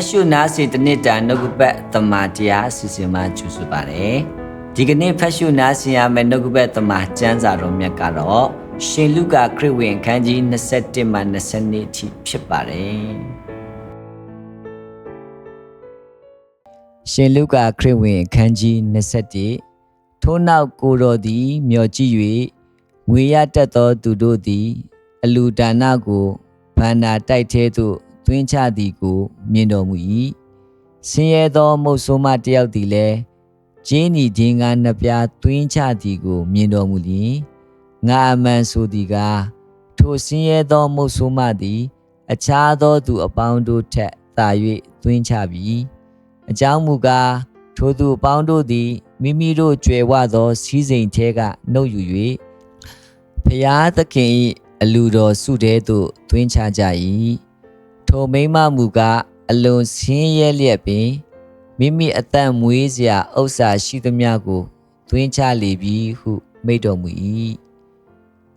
တ်ရှုနာစီတနစ်တာနှုတ်ကပတ်တမန်တရားအစီအစဉ်မှာကျူဆပါတယ်ဒီကနေ့ဖတ်ရှုနာစီရမယ့်နှုတ်ကပတ်တမန်ကျမ်းစာတော်မြတ်ကတော့ရှင်လုကာခရစ်ဝင်ခန်းကြီး21မှ22အထိဖြစ်ပါတယ်ရှင်လုကာခရစ်ဝင်ခန်းကြီး21ထို့နောက်ကိုတော်သည်မျော်ကြည့်၍ငွေရတတ်သောသူတို့သည် အလူဒါနကိုဗန္နာတိုက်သေးသို့ သွင်းချသည်ကို မြင်တော်မူ၏ဆင်းရဲသောမုတ်ဆိုးမတယောက်သည်လည်းကျင်းဤခြင်းကနှစ်ပြားသွင်းချသည်ကို မြင်တော်မူလျင်ငါအမှန်ဆိုသည်ကားထိုဆင်းရဲသောမုတ်ဆိုးမသည် အခြားသောသူအပေါင်းတို့ထက်သာ၍သွင်းချပြီအကြောင်းမူကားထိုသူအပေါင်းတို့သည်မိမိတို့ကြွယ်ဝသောစီးစိမ်ထဲကနှုတ်ယူ၍ဖျားသခင်၏အလူတော်စုတဲသို့သွင်းချကြ၏ ထိုမိမမူကားအလွန်ဆင်းရဲလျက်ပင်မိမိအသက်မွေးစရာဥစ္စာရှိသမျှကိုသွင်းချလေပြီဟုမိန့်တော်မူ၏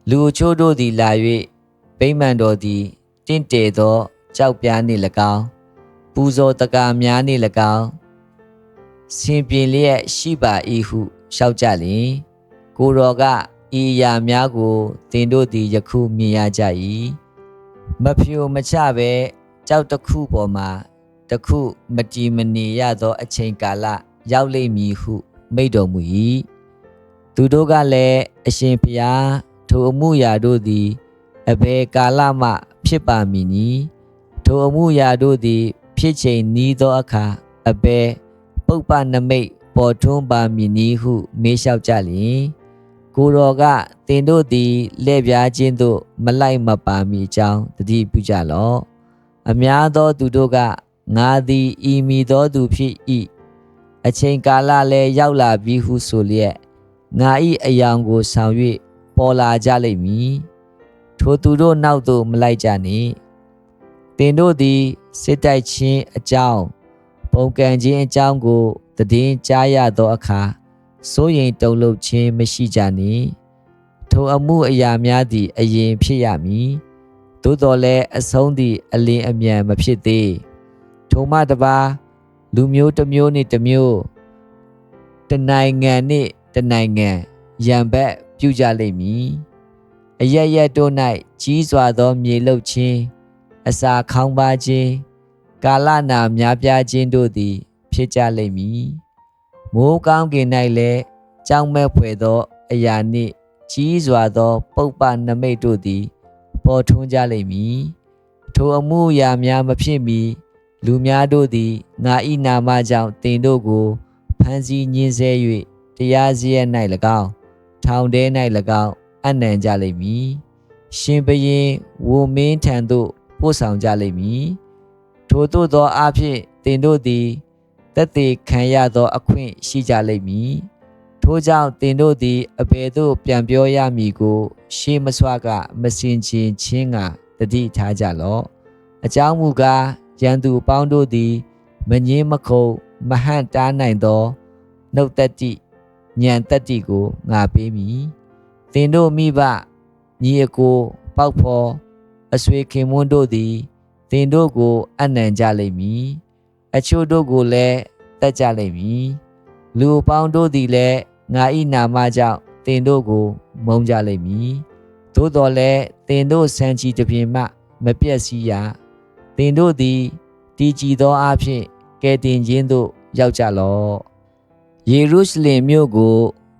လူအချို့တို့သည်လာ၍ဗိမာန်တော်သည်တင့်တယ်သောကြောက်ပြားနှင့်၎င်းပူဇော်တကာများနှင့်၎င်းဆင်ပြေလျက်ရှိပါ၏ဟုလျှောက်ကြလျင်ကိုတော်ကဤအရာများကိုသင်တို့သည်ယခုမြင်ရကြ၏မဖြိုမချဘဲ ကြောက်တစ်ခုပေါ်မှာတစ်ခုမတီမနေရသောအချိန်ကာလရောက်လိမ့်မည်ဟုမိန့်တော်မူ၏သူတို့ကလည်းအရှင်ဘုရားထိုအမှုရာတို့သည်အဘယ်ကာလမှ ဖြစ်ပါမည်နည်းထိုအမှုရာတို့သည် ဖြစ်ချိန်နီးသောအခါအဘယ်ပုပ္ပနမိတ်ပေါ်ထွန်းပါမည်နည်းဟု မေးလျှောက်ကြလျင်ကိုတော်ကသင်တို့သည်လက်ပြားချင်းသို့ မလိုက်မပါမီအကြောင်းတတိပြုကြလော့ အများသောသူတို့ကငါသည်ဤမီသောသူဖြစ်၏အချိန်ကာလလည်းရောက်လာပြီဟုဆိုလျက်ငါ၏အယောင်ကိုဆောင်၍ပေါ်လာကြလိမ့်မည်ထိုသူတို့နောက်သို့မလိုက်ကြနှင့်သင်တို့သည်စစ်တိုက်ခြင်းအကြောင်းပုံကံခြင်းအကြောင်းကိုတည်င်းကြားရသောအခါစိုးရိမ်တုန်လှုပ်ခြင်းမရှိကြနှင့်ထိုအမှုအရာများသည်အရင်ဖြစ်ရမည် သို့တော်လည်းအဆုံးသည်အလင်းအမြန်မဖြစ်သေးထိုမှတပါလူမျိုးတစ်မျိုးနှင့်တစ်မျိုးတနိုင်ငံနှင့်တနိုင်ငံရံဘက်ပြုကြလိမ့်မည်အရရက်တို့၌ကြီးစွာသောမြေလုတ်ခြင်းအစာခေါင်းပါခြင်းကာလနာများပြားခြင်းတို့သည် ဖြစ်ကြလိမ့်မည်မိုးကောင်းကင်၌လည်းကြောင်းမဲ့ဖွယ်သော အရာနှင့်ကြီးစွာသော ပုပ္ပနမိတ်တို့သည် ပေါ်ထွန်းကြလိမ့်မည်ထိုအမှုအရာများမဖြစ်မီလူများတို့သည်ငါ၏နာမကြောင့်တင်တို့ကိုဖမ်းဆီးညှင်းဆဲ၍တရားစရက်၌၎င်းထောင်ထဲ၌၎င်းအနှံကြလိမ့်မည်ရှင်ဘရင်ဝုံမင်းထံသို့ပို့ဆောင်ကြလိမ့်မည်ထိုသို့သောအဖြစ်တင်တို့သည်တက်သေးခံရသောအခွင့်ရှိကြလိမ့်မည် ထို့ကြောင့်တင်တို့သည်အဘယ်သို့ပြန်ပြောရမည်ကို ရှေးမစွာကမစင်ချင်ချင်းကတတိထားကြလော့အကြောင်းမူကားရန်သူအပေါင်းတို့သည် မငင်းမခုံမဟန့်တားနိုင်သောနှုတ်တက်တိညံတက်တိကိုငါပေးမည်သင်တို့မိဘညီအကိုပေါက်ဖော်အဆွေခင်မွန်းတို့သည်သင်တို့ကိုအနံကြလိမ့်မည်အချို့တို့ကိုလည်းတက်ကြလိမ့်မည်လူအပေါင်းတို့သည်လည်း ငါ၏နာမကြောင့်သင်တို့ကို မုန်းကြလိမ့်မည်သို့တော်လည်းသင်တို့ဆံချီတစ်ပြင်မှ မပြည့်စည်ရသင်တို့သည်တည်ကြည်သောအဖြစ်ကယ်တင်ခြင်းသို့ရောက်ကြလော့ယေရုရှလင်မြို့ကို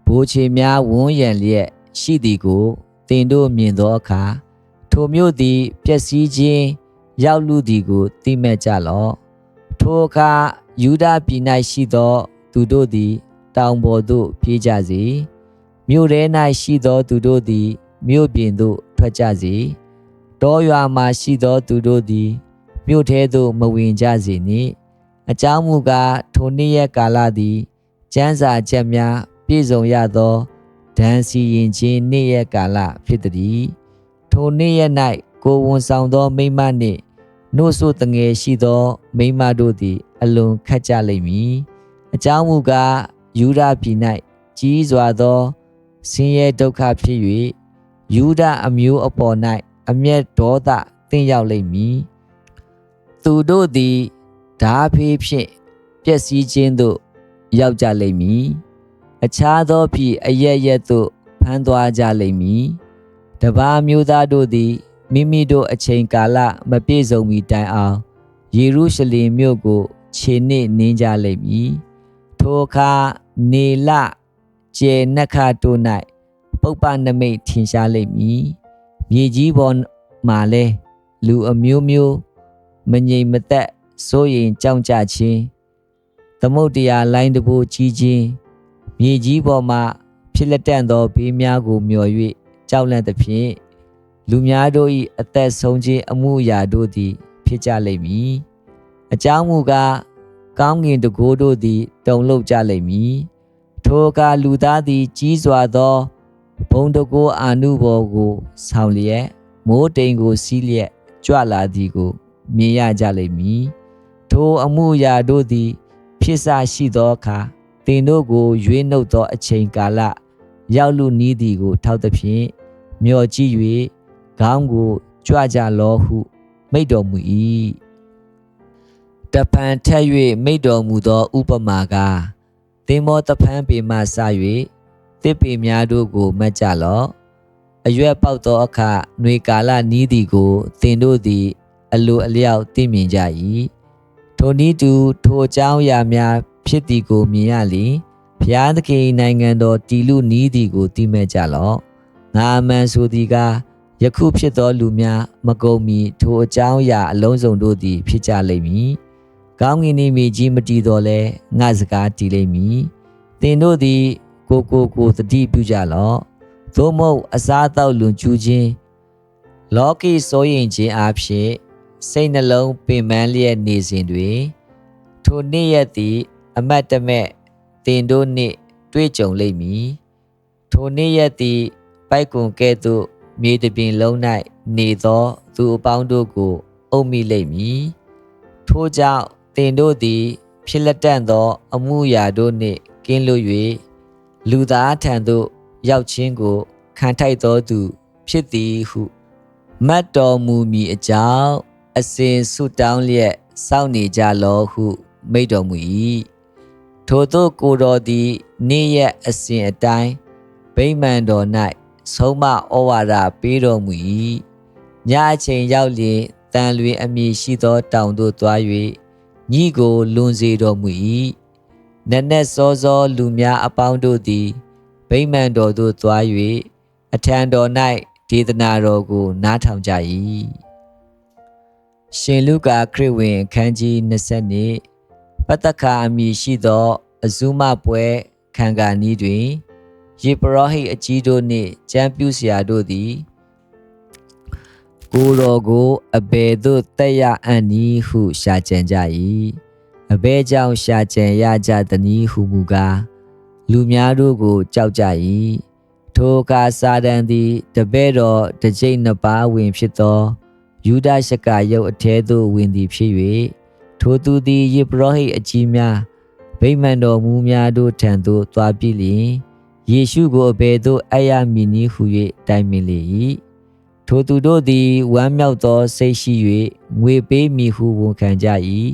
ဘိုးချေများဝန်းရံလျက်ရှိသည်ကိုသင်တို့မြင်သောအခါထိုမြို့သည်ပျက်စီးခြင်းရောက်လူသည်ကိုသိမဲ့ကြလော့ထိုအခါယူဒပြည်၌ရှိသော သူတို့သည် တောင်ပေါ်သို့ပြေးကြစေမြို့ထဲ၌ရှိသောသူတို့သည်မြို့ပြင်သို့ထွက်ကြစေတောရွာမှရှိသောသူတို့သည်မြို့ထဲသို့မဝင်ကြစေနှင့်အကြောင်းမူကားထိုနေ့ရက်ကာလသည်ကျမ်းစာချက်များပြည့်စုံရသောဒဏ်စီရင်ခြင်းနေ့ရက်ကာလဖြစ်သည်ထိုနေ့ရက်၌ကိုဝန်ဆောင်သောမိမနှင့်နှုတ်ဆိုတငယ်ရှိသော မိမတို့သည် အလွန်ခက်ကြလိမ့်မည်အကြောင်းမူကား ယူဒပြည်၌ကြီးစွာသောဆင်းရဲဒုက္ခဖြစ်၍ယူဒအမျိုးအပေါ်၌အမျက်ဒေါသတင့်ရောက်လိမ့်မည်သူတို့သည်ဓာဖေးဖြင့်ပျက်စီးခြင်းသို့ရောက်ကြလိမ့်မည်အခြားသောဖြင့်အရရက်သို့ဖမ်းသွားကြလိမ့်မည်တပါးမျိုးသားတို့သည်မိမိတို့အချိန်ကာလမပြည့်စုံမီတိုင်အောင်ယေရုရှလင်မြို့ကိုခြေနှင့်နင်းကြလိမ့်မည်ထိုအခါ နေလကျေနက္ခတို့၌ပုပ္ပနမိတ်ထင်ရှားလိမ့်မည်မြေကြီးပေါ်မှာလဲလူအမျိုးမျိုးမငြိမ်မသက်စိုးရင်ကြောက်ကြခြင်းသမုတ်တရားလိုင်းတဘိုးကြီးခြင်းမြေကြီးပေါ်မှာဖြစ်လက်တန့်သောဘေးများကိုမျှော်၍ကြောက်လန့်သဖြင့်လူများတို့၏အသက်ဆုံးခြင်းအမှုအရာတို့သည် ဖြစ်ကြလိမ့်မည်အကြောင်းမူကား ကောင်းကင်တကိုးတို့သည်တုန်လှုပ်ကြလိမ့်မည်ထိုအခါလူသားသည်ကြီးစွာသောဘုံတကိုးအာနုဘော်ကိုဆောင်လျက်မိုးတိမ်ကိုစီးလျက်ကြွလာသည်ကိုမြင်ရကြလိမ့်မည်ထိုအမှုအရာတို့သည် ဖြစ်စရှိသောအခါသင်တို့ကိုရွေးနှုတ်သောအချိန်ကာလရောက်လူနီးသည်ကို ထောက်သဖြင့်မျော်ကြည့်၍ခေါင်းကိုကြွကြလောဟုမိတ်တော်မူ၏ တပံထက်၍မိတ်တော်မူသောဥပမာကားသင်္ဘောတပန်းပေမှစ၍တစ်ပေများတို့ကိုမတ်ကြလော့အရွက်ပေါက်သောအခါຫນွေကာလနီးသည်ကိုသင်တို့သည် အလိုအလျောက်သိမြင်ကြ၏ထိုနည်းတူထိုအကြောင်းအရာများဖြစ်သည်ကိုမြင်ရလျင်ဘုရားသခင်နိုင်ငံတော်တည်လူနီးသည်ကိုသိမဲ့ကြလော့ငါအမှန်ဆိုသည်ကားယခုဖြစ်သောလူများမကုန်မီထိုအကြောင်းအရာအလုံးစုံတို့သည် ဖြစ်ကြလိမ့်မည် ကောင်းကင်နှင့်မြေကြီးမတည်တော်လဲငါစကားတည်လိမ့်မည်သင်တို့သည်ကိုကိုကိုတတိပြုကြလော့သို့မဟုတ်အစားအသောက်လွန်ကျူးခြင်းလောကီစိုးရင်ခြင်းအဖြစ်စိတ်နှလုံးပင်ပန်းလျက်နေစဉ်တွင်ထိုနေ့ရက်သည် အမတ်တမဲ့တင်တို့နှင့်တွေ့ကြုံလိမ့်မည်ထိုနေ့ရက်သည်ပိုက်ကွန်ကဲ့သို့မြေတပြင်လုံး၌နေသော သူအပေါင်းတို့ကို အုပ်မိလိမ့်မည်ထို့ကြောင့် တင်တို့သည် ဖြစ်လက်တန့်သော အမှုရာတို့နှင့်ကင်းလွတ်၍လူသားထံသို့ရောက်ခြင်းကိုခံထိုက်သောသူဖြစ်သည်ဟုမတ်တော်မူမည်အကြောင်းအစဉ်ဆုတောင်းလျက်စောင့်နေကြလောဟု မိတ်တော်မူ၏ထိုသို့ကိုတော်သည်နေ့ရက်အစဉ်အတိုင်းဗိမာန်တော်၌ဆုံးမဩဝါဒပေးတော်မူ၏ညအချိန်ရောက်လျင်တန်လွင်အမည်ရှိသောတောင်သို့သွား၍ ညီကိုလွန်စေတော်မူ၏နက်နက်စောစောလူများအပေါင်းတို့သည်ဗိမာန်တော်သို့သွား၍အထံတော်၌ဒေသနာတော်ကို နားထောင်ကြ၏ရှင်လုကာခရစ်ဝင်အခန်းကြီး20နှစ်ပတ္တခါအမည်ရှိသော အဇုမပွဲခံကာနီးတွင်ယေပရောဟိတ်အကြီးတို့နှင့်ကျမ်းပြုဆရာတို့သည် ကိုတော်ကိုအဘယ်သို့တက်ရအံ့နည်းဟုရှာကြံကြ၏အဘဲကြောင့်ရှာကြံရကြသည်ဟုမူကားလူများတို့ကိုကြောက်ကြ၏ထိုအခါစာတန်သည်တပည့်တော်တစ်ကြိမ်နှစ်ပါးဝင်ဖြစ်သောယူဒရှကယုတ်အထဲသို့ဝင်သည်ဖြစ်၍ထိုသူသည်ယေဘရဟိအကြီးများဗိမာန်တော်မူများတို့ထံသို့သွားပြီးလျင်ယေရှုကိုအဘယ်သို့အယမီနီဟု၍တိုင်ပင်လေ၏ ထိုသူတို့သည်ဝမ်းမြောက်သောစိတ်ရှိ၍ငွေပေးမိဟုဝန်ခံကြ၏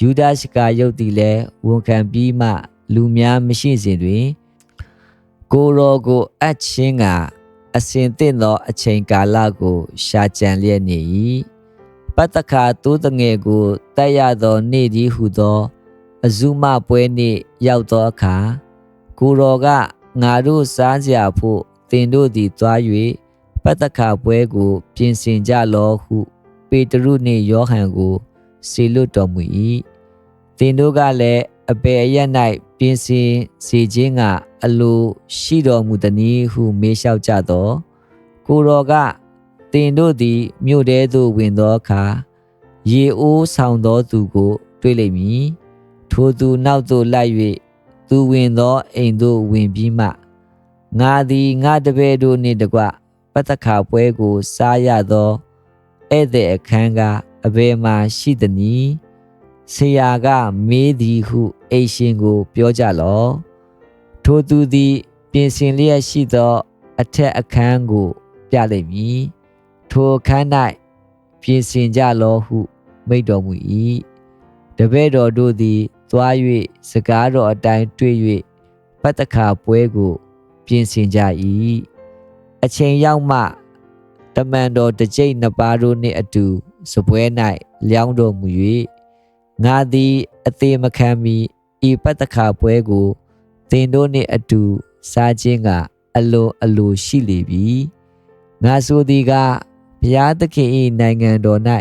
ယူဒရှကာယုတ်သည်လည်းဝန်ခံပြီးမှ လူများမရှိစဉ်တွင် ကိုရောကိုအပ်ချင်းကအစင်သင့်သောအချိန်ကာလကို ရှာကြံလျက်နေ၏ပတ္တခါတိုးတငယ်ကိုတက်ရသောနေ့ကြီးဟုသော အဇုမပွဲနေ့ရောက်သောအခါကိုရောကငါတို့စားကြဖို့တင်တို့သည်သွား၍ ပတ္တခါပွဲကို ပြင်ဆင်ကြလောဟု ပေတရုနှင့်ယောဟန်ကိုစေလွတ်တော်မူ၏တင်တို့ကလည်းအပေအရ၌ပြင်ဆင်စေခြင်းကအလိုရှိတော်မူသည်ဟုမေးလျှောက်ကြသောကိုတော်ကတင်တို့သည်မြို့ထဲသို့ဝင်သောအခါရေအိုးဆောင်သောသူကို တွေ့လိမ့်မည်ထိုသူနောက်သို့လိုက်၍သူဝင်သောအိမ်သို့ဝင်ပြီးမှငါသည်ငါတပည့်တို့နှင့်တကွပ တ္တခါပွဲကို စားရသောဧည့်သည်အခန်းကအဘယ်မှရှိသနည်းဆရာကမေးသည်ဟုအိရှင်ကို ပြောကြလော့ထိုသူသည်ပြင်ဆင်လျက်ရှိသော အထက်အခန်းကို ပြလိမ့်မည်ထိုအခန်း၌ပြင်ဆင်ကြလောဟု မိတ်တော်မူ၏တပည့်တော်တို့သည်သွား၍စကားတော်အတိုင်းတွေ့၍ပတ္တခါပွဲကို ပြင်ဆင်ကြ၏ အချိန်ရောက်မှတမန်တော်တစ်ကြိမ်နှစ်ပါးတို့နှင့်အတူစပွဲ၌လျောင်းတော်မူ၍ငါသည်အသေးမခံမီဤပတ္တခါပွဲကိုသင်တို့နှင့်အတူစားခြင်းကအလိုအလိုရှိလေပြီငါဆိုသည်ကဘုရားသခင်၏နိုင်ငံတော်၌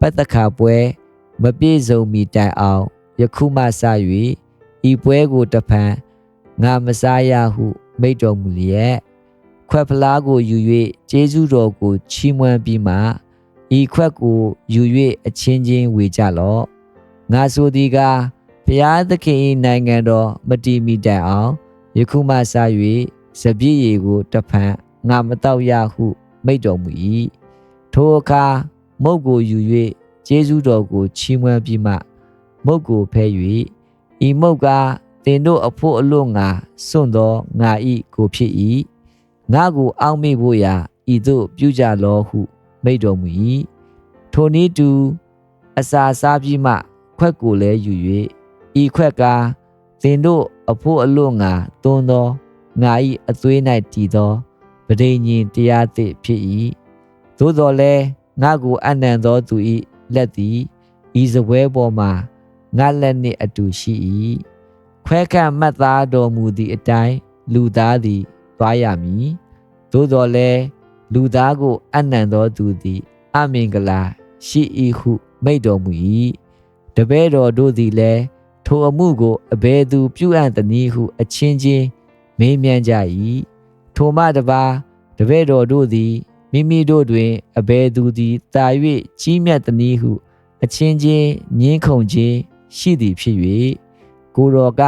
ပတ္တခါပွဲ မပြည့်စုံမီတိုင်အောင်ယခုမှစ၍ဤပွဲကိုတဖန်ငါမစားရဟုမိန့်တော်မူလျက် ခွက်ဖလားကိုယူ၍ကျေးဇူးတော်ကိုချီးမွမ်းပြီးမှဤခွက်ကိုယူ၍အချင်းချင်းဝေကြလော့ငါဆိုသည်ကဘုရားသခင်၏နိုင်ငံတော်မတည်မီတိုင်အောင်ယခုမှစ၍စပြည့်ရည်ကိုတဖန်ငါမတော့ရဟုမိန့်တော်မူ၏ထိုအခါမုတ်ကိုယူ၍ကျေးဇူးတော်ကိုချီးမွမ်းပြီးမှ မုတ်ကိုဖဲ၍ဤမုတ်ကသင်တို့အဖို့အလို့ငါစွန့်သောငါဤကိုဖြစ်၏ ငါကိုအောက်မေ့ဖို့ရာဤသို့ပြုကြလောဟု မိန့်တော်မူ၏ထိုနည်းတူအစာစားပြီးမှ ခွက်ကိုလည်းယူ၍ဤခွက်ကသင်တို့အဖို့အလို့ငါသွန်းသောငါဤအသွေး၌တည်သောဗဒိညင်တရားသည့်ဖြစ်၏သို့တော်လည်းငါကိုအနံ့သောသူဤလက်သည်ဤစပွဲပေါ်မှာငါလက်နှင့်အတူရှိ၏ခွဲခန့်မှတ်သားတော်မူသည့်အတိုင်းလူသားသည် သွားရမည်သို့တော်လည်းလူသားကိုအနံ့သောသူသည်အမင်္ဂလာရှိ၏ဟုမိန့်တော်မူ၏တပည့်တော်တို့သည်လည်းထိုအမှုကိုအဘယ်သူပြုအပ်သနည်းဟုအချင်းချင်းမေးမြန်းကြ၏ထိုမှတပါတပည့်တော်တို့သည်မိမိတို့တွင်အဘယ်သူသည်တာ၍ကြီးမြတ်သနည်းဟုအချင်းချင်းညင်းခုန်ခြင်းရှိသည်ဖြစ်၍ကိုတော်က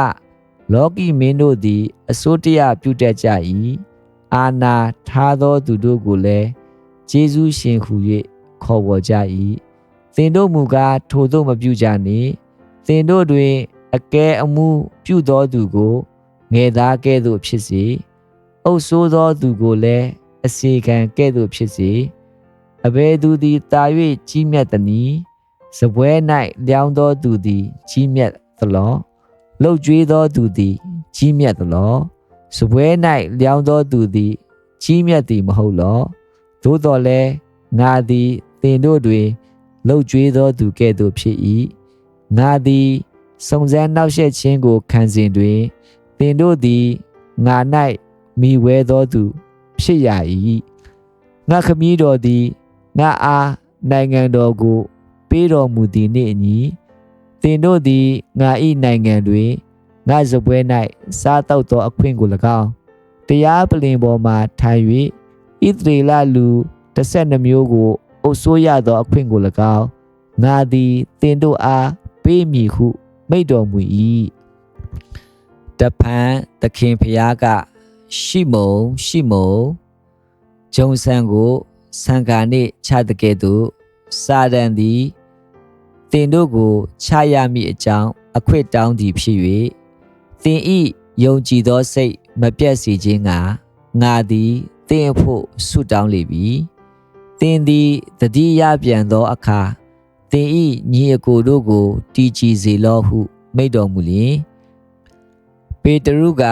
လောကီမင်းတို့သည် အစိုးတရားပြုတတ်ကြ၏အာနာထားသောသူတို့ကိုလည်းကျေးဇူးရှင်ဟု၍ခေါ်ဝေါ်ကြ၏သင်တို့မူကားထိုသို့မပြုကြနှင့်သင်တို့တွင် အကဲအမှုပြုသောသူကိုငယ်သားကဲ့သို့ဖြစ်စေအုပ်ဆိုးသောသူကိုလည်းအစီခံကဲ့သို့ဖြစ်စေအဘယ်သူသည်တာ၍ကြီးမြတ်သည်။စပွဲ၌လျောင်းသောသူသည်ကြီးမြတ်သလော လှုပ်ကြွေးသောသူသည် ကြီးမြတ်သလောစပွဲ၌လျောင်းသောသူသည် ကြီးမြတ်သည်မဟုတ်လောသို့တော်လည်းငါသည်သင်တို့တွင်လှုပ်ကြွေးသောသူကဲ့သို့ဖြစ်၏ငါသည်စုံစမ်းနှောက်ယှက်ခြင်းကိုခံစဉ်တွင်သင်တို့သည်ငါ၌မိဝဲသောသူ ဖြစ်ရ၏ငါခမည်းတော်သည်ငါအားနိုင်ငံတော်ကို ပေးတော်မူသည်နှင့်အညီ သင်တို့သည်ငါ၏နိုင်ငံတွင်ငါစပွဲ၌စားတောက်သောအခွင့်ကို၎င်းတရားပလင်ပေါ်မှထိုင်၍ဣသရေလလူ12မျိုးကိုအုပ်စိုးရသောအခွင့်ကို၎င်းငါသည်သင်တို့အားပေးမည်ဟုမိန့်တော်မူ၏တဖန်သခင်ဖျားကရှိမုံရှိမုံဂျုံဆန်ကိုဆံကာနှင့်ချတဲ့ကဲ့သို့စာဒန်သည် တင်တို့ကိုချရမည့်အကြောင်းအခွင့်တောင်းသည်ဖြစ်၍သင်ဤယုံကြည်သောစိတ်မပြတ်စေခြင်းကငါသည်သင်ဖို့ဆုတောင်းလေပြီသင်သည်တတိယပြန်သောအခါသင်ဤညီအကိုတို့ကိုတည်ကြည်စေလောဟု မိန့်တော်မူလျင်ပေတရုက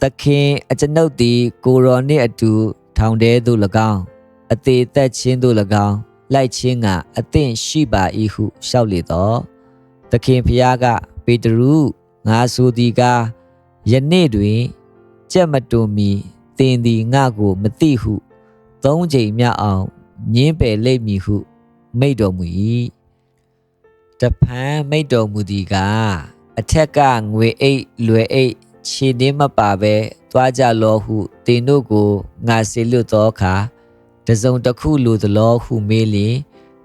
သခင်အကျွန်ုပ်သည်ကိုရောနှင့်အတူ ထောင်ထဲသို့၎င်းအသေးသက်ခြင်းသို့၎င်း လိုက်ခြင်းကအသင့်ရှိပါ၏ဟုလျှောက်လေတော့သခင်ဖျားကပေတရုငါဆိုသည်ကားယနေ့တွင်ကြက်မတုံမီသင်သည်ငါကိုမသိဟုသုံးချိန်မြောက်အောင်ညင်းပယ်လိမ့်မည်ဟု မိတ်တော်မူ၏တဖန်မိတ်တော်မူသည်ကအထက်ကငွေအိတ်လွယ်အိတ်ခြေနှင်းမပါဘဲသွားကြလောဟုတင်တို့ကိုငါစေလွတ်သောအခါ တစုံတစ်ခုလိုသလောဟုမေးလျင်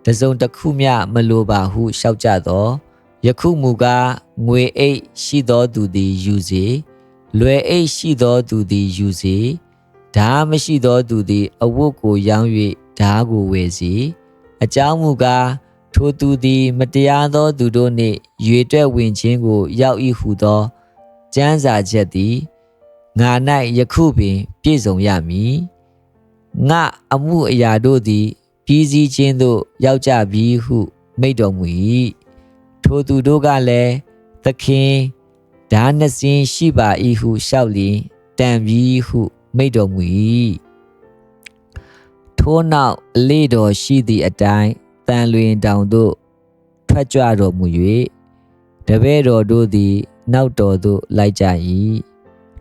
တစုံတစ်ခုမျှမလိုပါဟုလျှောက်ကြသောယခုမူကားငွေအိတ်ရှိသောသူသည်ယူစေလွယ်အိတ်ရှိသောသူသည်ယူစေဓာမရှိသောသူသည် အဝတ်ကိုရောင်း၍ဓာကိုဝယ်စေအကြောင်းမူကားထိုသူသည် မတရားသောသူတို့နှင့်ရွေတွက်ဝင်ခြင်းကို ရောက်၏ဟုသောကျမ်းစာချက်သည်ငါ၌ယခုပင် ပြည့်စုံရမည် ငါအမှုအရာတို့သည်ပြီးစည်းခြင်းသို့ရောက်ကြပြီဟုမိန့်တော်မူ၏ထိုသူတို့ကလည်းသခင်ဓာနှစ်စင်းရှိပါ၏ဟုလျှောက်လျင်တန်ပြီးဟုမိန့်တော်မူ၏ထိုနောက်အလေးတော်ရှိသည့်အတိုင်းတန်လွင်တောင်သို့ထွက်ကြွတော်မူ၍တပည့်တော်တို့သည် နောက်တော်သို့လိုက်ကြ၏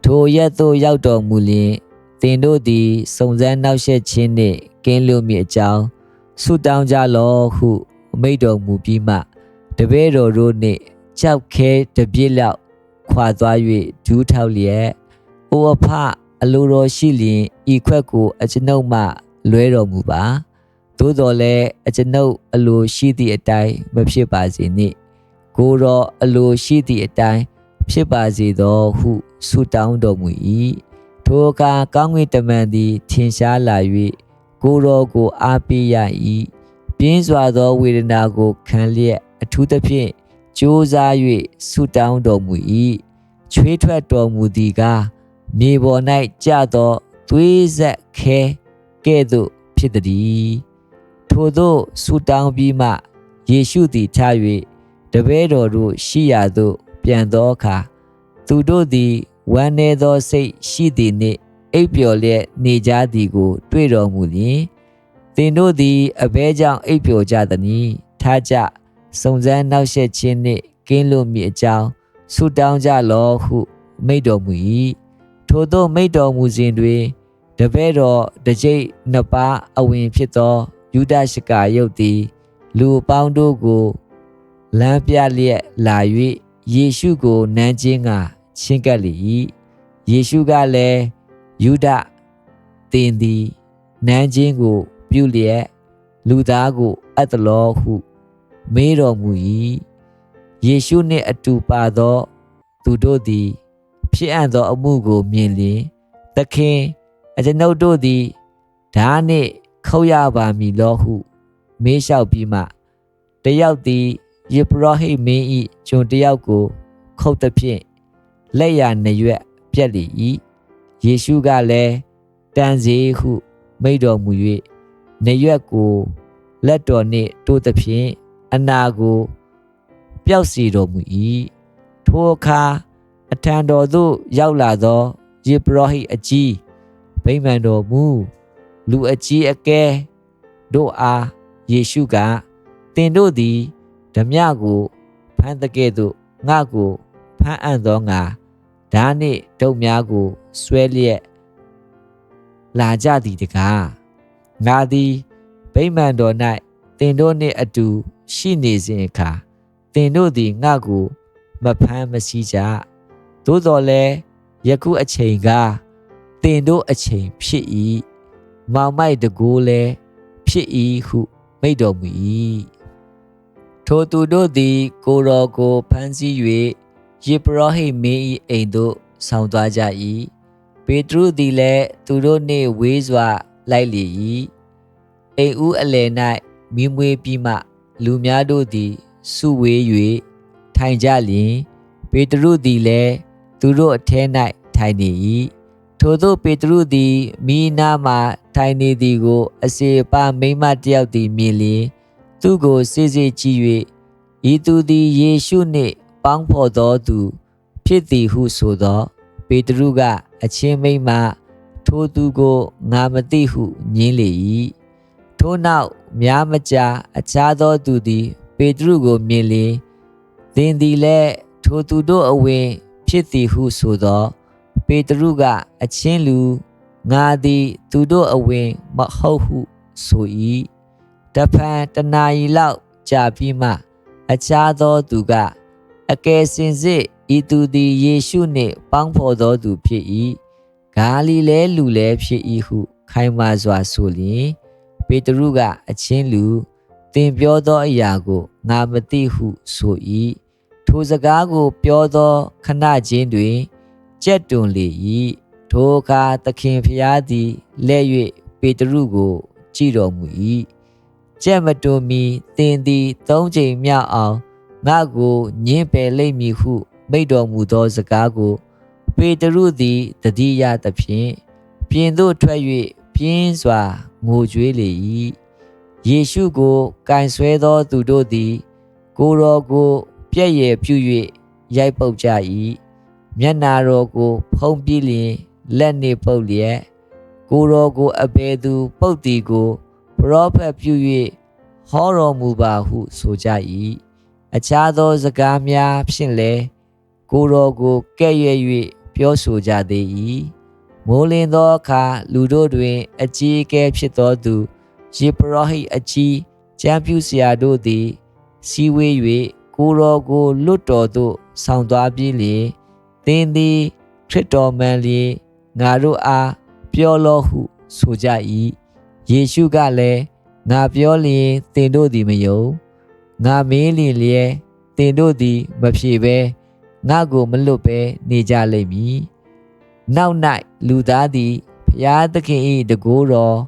ထိုရက်သို့ရောက်တော်မူလျင် သင်တို့သည်စုံစမ်းနောက်ဆက်ခြင်းနှင့်ကင်းလွတ်မည်အကြောင်းဆုတောင်းကြလော့ဟုမိန့်တော်မူပြီးမှတပည့်တော်တို့နှင့်ကြောက်ခဲတပြည့်လောက်ခွာသွား၍ဒူးထောက်လျက်အိုအဖအလိုတော်ရှိလျင်ဤခွက်ကိုအကျွန်ုပ်မှလွဲတော်မူပါသို့တော်လည်းအကျွန်ုပ်အလိုရှိသည့်အတိုင်းမဖြစ်ပါစေနှင့်ကိုယ်တော်အလိုရှိသည့်အတိုင်းဖြစ်ပါစေသောဟုဆုတောင်းတော်မူ၏ ထိုအခါကောင်းကင်တမန်သည်ထင်ရှားလာ၍ကိုယ်တော်ကိုအားပေးရ၏ပြင်းစွာသောဝေဒနာကိုခံလျက်အထူးသဖြင့်ကြိုးစား၍ဆုတောင်းတော်မူ၏ချွေးထွက်တော်မူသည်ကားမြေပေါ်၌ကျသောသွေးဆက်ခဲကဲ့သို့ဖြစ်သည်ထိုသို့ဆုတောင်းပြီးမှယေရှုသည်ထား၍တပည့်တော်တို့ရှိရာသို့ပြန်သောအခါသူတို့သည် ဝမ်းနည်းသောစိတ်ရှိသည်နှင့်အိပ်ပျော်လျက်နေကြသည်ကို တွေ့တော်မူလျင်သင်တို့သည်အဘဲကြောင့်အိပ်ပျော်ကြသည်။ထားကြစုံစမ်းနောက်ဆက်ခြင်းနှင့်ကင်းလွတ်မည်အကြောင်းဆုတောင်းကြလောဟု မိန့်တော်မူ၏ထို့သောမိန့်တော်မူစဉ်တွင်တပည့်တော်တစ်ကြိမ်နှစ်ပါးအဝင်ဖြစ်သောယူဒရှကာယုတ်သည် လူအပေါင်းတို့ကိုလမ်းပြလျက်လာ၍ယေရှုကိုနမ်းခြင်းက ချင်းကပ်လေ၏ယေရှုကလည်းယူဒသင်သည်နမ်းခြင်းကို ပြုလျက်လူသားကိုအပ်တလောဟု မေးတော်မူ၏ယေရှုနှင့်အတူပါသော သူတို့သည် ဖြစ်အပ်သောအမှုကိုမြင်လျင်သခင်အကျွန်ုပ်တို့သည်ဓာနှင့်ခုတ်ရပါမည်လောဟု မေးလျှောက်ပြီးမှတယောက်သည်ယေဘရဟိမင်း၏ကျွန်တယောက်ကို ခုတ်သဖြင့် လက်ရနရွက်ပြက်လေ၏ယေရှုကလည်းတန်စေဟုမိန့်တော်မူ၍နရွက်ကိုလက်တော်နှင့်တိုးသဖြင့်အနာကိုပျောက်စီတော်မူ၏ထိုအခါအထံတော်သို့ရောက်လာသောယေဘရဟိအကြီးဗိမာန်တော်မူလူအကြီးအကဲတို့အားယေရှုကသင်တို့သည်ဓမြကိုဖမ်းတကဲ့သို့ငါကိုဖမ်းအံ့သောငါ ဓာနှင့်ဒုတ်များကိုဆွဲလျက်လာကြသည်တကားငါသည်ဗိမာန်တော်၌သင်တို့နှင့်အတူရှိနေစဉ်အခါသင်တို့သည်ငါကိုမဖမ်းမဆီးကြသို့တော်လည်းယခုအချိန်ကသင်တို့အချိန်ဖြစ်၏မောင်မိုက်တကူလည်းဖြစ်၏ဟုမိန့်တော်မူ၏ထိုသူတို့သည်ကိုတော်ကိုဖမ်းဆီး၍ ယေဘရဟိမင်း၏အိမ်သို့ဆောင်သွားကြ၏ပေတရုသည်လည်းသူတို့နှင့်ဝေးစွာလိုက်လေ၏အိမ်ဦးအလယ်၌မိမွေးပြီးမှ လူများတို့သည်စုဝေး၍ထိုင်ကြလျင်ပေတရုသည်လည်းသူတို့အထဲ၌ထိုင်နေ၏ထို့သောပေတရုသည်မိနာမှထိုင်နေသည်ကို အစေပါမိမတယောက်သည်မြင်လျင်သူကိုစေစေကြည့်၍ဤသူသည်ယေရှုနှင့် ပေါင်းဖော်သောသူ ဖြစ်သည်ဟုဆိုသော ပေတရုကအချင်းမိမထိုသူကိုငါမသိဟုညင်းလေ၏ထိုနောက်များမကြာအခြားသောသူသည် ပေတရုကိုမြင်လျင်သင်သည်လည်းထိုသူတို့အဝင် ဖြစ်သည်ဟုဆိုသော ပေတရုကအချင်းလူငါသည်သူတို့အဝင်မဟုတ်ဟုဆို၏တဖန်တနာရီလောက်ကြာပြီးမှ အခြားသောသူက အကယ်စင်စစ်ဤသူသည်ယေရှုနှင့်ပေါင်းဖော်သောသူဖြစ်၏ဂါလိလဲလူလဲဖြစ်၏ဟု ခိုင်မာစွာဆိုလျင်ပေတရုကအချင်းလူသင်ပြောသောအရာကိုငါမသိဟုဆို၏ထိုစကားကိုပြောသောခဏချင်းတွင်ကြက်တွန်လေ၏ထိုအခါသခင်ဖျားသည်လက်၍ပေတရုကို ကြည့်တော်မူ၏ကြက်မတွန်မီသင်သည်သုံးချိန်မြောက်အောင် ငါကိုညင်းပယ်လိမ့်မည်ဟု မိတ်တော်မူသောစကားကို ပေတရုသည်တတိယသဖြင့်ပြင်သို့ထွက်၍ပြင်းစွာငိုကြွေးလေ၏ယေရှုကိုကင်ဆွဲသောသူတို့သည် ကိုတော်ကို ပြည့်ရပြု၍ရိုက်ပုတ်ကြ၏မျက်နာတော်ကို ဖုံးပြီးလျင်လက်နှင့်ပုတ်လျက်ကိုယ်တော်ကိုအဘယ်သူ ပုတ်တီကိုပရောဖက်ပြု၍ဟောတော်မူပါဟုဆိုကြ၏ အခြားသောစကားများဖြင့်လည်းကိုယ်တော်ကိုကဲ့ရဲ့၍ပြောဆိုကြသေး၏မိုးလင်းသောအခါလူတို့တွင် အကြီးအကဲဖြစ်သောသူယေပရောဟိတ်အကြီးကျမ်းပြုဆရာတို့သည်စီဝေး၍ကိုယ်တော်ကိုလွတ်တော်သို့ဆောင်သွားပြီးလျင်သင်သည်ခရစ်တော်မှန်လျင်ငါတို့အားပြောလောဟုဆိုကြ၏ယေရှုကလည်းငါပြောလျင်သင်တို့သည်မယုံ ငါမေးလျင်လျက်သင်တို့သည်မဖြေဘဲငါကိုမလွတ်ဘဲနေကြလိမ့်မည်နောက်၌လူသားသည်ဖျားသခင်၏တကိုးတော်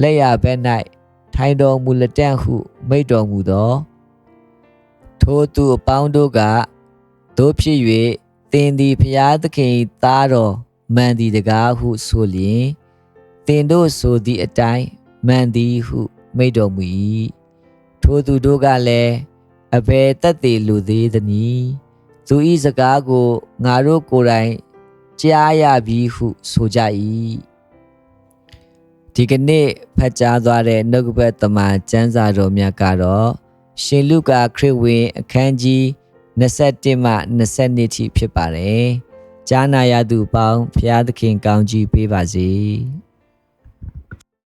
လက်ရဘက်၌ထိုင်တော်မူလက်တန့်ဟု မိတ်တော်မူသောထိုသူအပေါင်းတို့ကတို့ဖြစ်၍သင်သည်ဖျားသခင်၏သားတော်မှန်သည်တကားဟုဆိုလျင်သင်တို့ဆိုသည့်အတိုင်းမှန်သည်ဟု မိတ်တော်မူ၏ ထိုသူတို့ကလည်းအဘယ်တက်သေးလူသေးသနည်းသူ၏စကားကိုငါတို့ကိုယ်တိုင်ကြားရပြီဟုဆိုကြ၏ဒီကနေ့ဖတ်ကြားသွားတဲ့နှုတ်ကပတ်သမန်ကျမ်းစာတော်မြတ်ကတော့ရှင်လုကာခရစ်ဝင် အခန်းကြီး21မှ22ထိဖြစ်ပါတယ်။ကြားနာရသူပေါင်းဖျားသခင်ကောင်းကြီးပေးပါစေ။